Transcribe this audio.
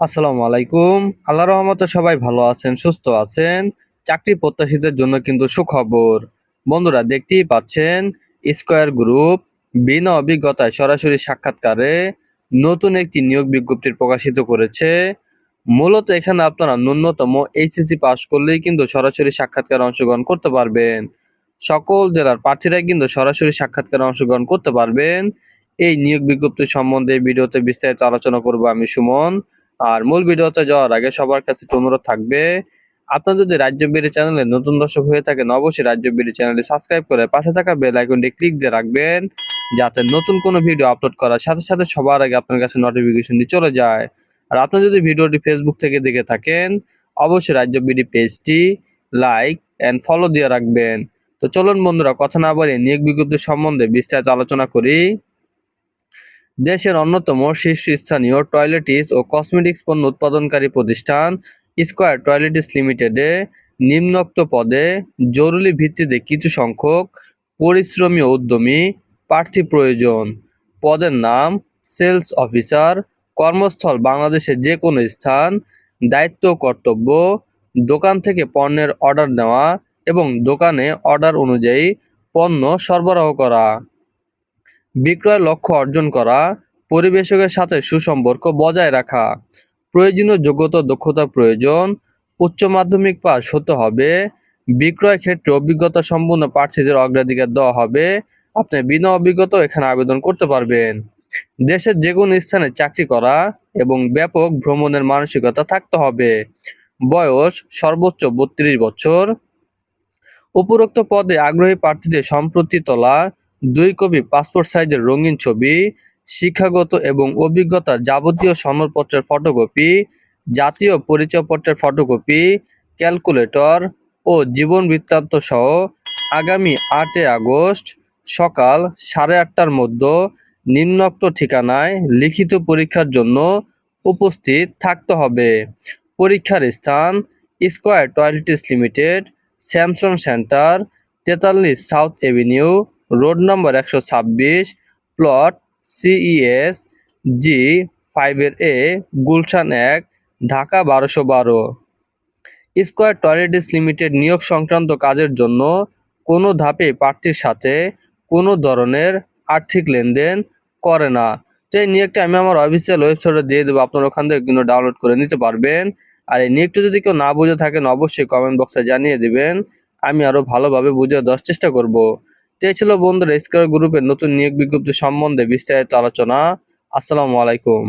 আসসালামু আলাইকুম। আল্লাহ রহমতে সবাই ভালো আছেন, সুস্থ আছেন। চাকরি প্রত্যাশীদের জন্য কিন্তু সুখবর। বন্ধুরা, দেখতেই পাচ্ছেন স্কয়ার গ্রুপ বিনা অভিজ্ঞতায় সরাসরি সাক্ষাৎকারে নতুন একটি নিয়োগ বিজ্ঞপ্তি প্রকাশিত করেছে। মূলত এখানে আপনারা ন্যূনতম এইচএসসি পাস করলেই কিন্তু সরাসরি সাক্ষাৎকারে অংশগ্রহণ করতে পারবেন। সকল জেলার প্রার্থীরাই কিন্তু সরাসরি সাক্ষাৎকারে অংশগ্রহণ করতে পারবেন। এই নিয়োগ বিজ্ঞপ্তি সম্বন্ধে ভিডিওতে বিস্তারিত আলোচনা করব আমি, সুমন। আর মূল ভিডিওতে যাওয়ার আগে সবার কাছে অনুরোধ থাকবে, আপনার যদি রাজ্য বিড়ি চ্যানেলে নতুন দর্শক হয়ে থাকেন, অবশ্যই রাজ্য বিড়ি চ্যানেলটি সাবস্ক্রাইব করে পাশে থাকা বেল আইকনটি ক্লিক দিয়ে রাখবেন, যাতে নতুন কোনো ভিডিও আপলোড করার সাথে সাথে সবার আগে আপনার কাছে নোটিফিকেশনটি চলে যায়। আর আপনি যদি ভিডিওটি ফেসবুক থেকে দেখে থাকেন, অবশ্যই রাজ্য বিডি পেজটি লাইক অ্যান্ড ফলো দিয়ে রাখবেন। তো চলুন বন্ধুরা, কথা না বলে নিয়োগ বিজ্ঞপ্তি সম্বন্ধে বিস্তারিত আলোচনা করি। দেশের অন্যতম শীর্ষস্থানীয় টয়লেটিস ও কসমেটিক্স পণ্য উৎপাদনকারী প্রতিষ্ঠান স্কয়ার টয়লেটিস লিমিটেডে নিম্নোক্ত পদে জরুরি ভিত্তিতে কিছু সংখ্যক পরিশ্রমী উদ্যমী প্রার্থী প্রয়োজন। পদের নাম সেলস অফিসার, কর্মস্থল বাংলাদেশের যে কোনো স্থান, দায়িত্ব কর্তব্য, দোকান থেকে পণ্যের অর্ডার নেওয়া এবং দোকানে অর্ডার অনুযায়ী পণ্য সরবরাহ করা। বিক্রয় লক্ষ্য অর্জন করা, পরিবেশকের সাথে সুসম্পর্ক বজায় রাখা, প্রয়োজনীয় যোগ্যতা দক্ষতা প্রয়োজন, উচ্চ মাধ্যমিক পাস হতে হবে, বিক্রয় ক্ষেত্রে অভিজ্ঞতা সম্পন্ন প্রার্থীদের অগ্রাধিকার দেওয়া হবে, আপনি বিনা অভিজ্ঞতাও এখানে আবেদন করতে পারবেন। দেশের যে কোনো স্থানে চাকরি করা এবং ব্যাপক ভ্রমণের মানসিকতা থাকতে হবে। বয়স সর্বোচ্চ বত্রিশ বছর। উপরোক্ত পদে আগ্রহী প্রার্থীদের সম্প্রতি তোলা দুই কপি পাসপোর্ট সাইজের রঙিন ছবি, শিক্ষাগত এবং অভিজ্ঞতার যাবতীয় সনদপত্রের ফটোকপি জাতীয় পরিচয়পত্রের ফটোকপি ক্যালকুলেটর ও জীবন বৃত্তান্ত সহ আগামী আটই আগস্ট সকাল সাড়ে আটটার মধ্যে নিম্নোক্ত ঠিকানায় লিখিত পরীক্ষার জন্য উপস্থিত থাকতে হবে। পরীক্ষার স্থান square toiletries limited, Samson centre, তেতাল্লিশ সাউথ এভিনিউ রোড নম্বর একশো ছাব্বিশ, প্লট সিইএস জি ফাইভের এ, গুলশান এক, ঢাকা বারোশো বারো। স্কয়ার টয়লেটিস লিমিটেড নিয়োগ সংক্রান্ত কাজের জন্য কোনো ধাপে প্রার্থীর সাথে কোনো ধরনের আর্থিক লেনদেন করে না। তো এই নিয়োগটা আমি আমার অফিসিয়াল ওয়েবসাইটে দিয়ে দেবো, আপনারা ওখান থেকে কিন্তু ডাউনলোড করে নিতে পারবেন। আর এই নিয়োগটা যদি কেউ না বুঝে থাকেন, অবশ্যই কমেন্ট বক্সে জানিয়ে দেবেন, আমি আরও ভালোভাবে বুঝে দেওয়ার চেষ্টা করব। এই ছিল বন্ধুরা স্কয়ার গ্রুপের নতুন নিয়োগ বিজ্ঞপ্তি সম্বন্ধে বিস্তারিত আলোচনা। আসসালামু আলাইকুম।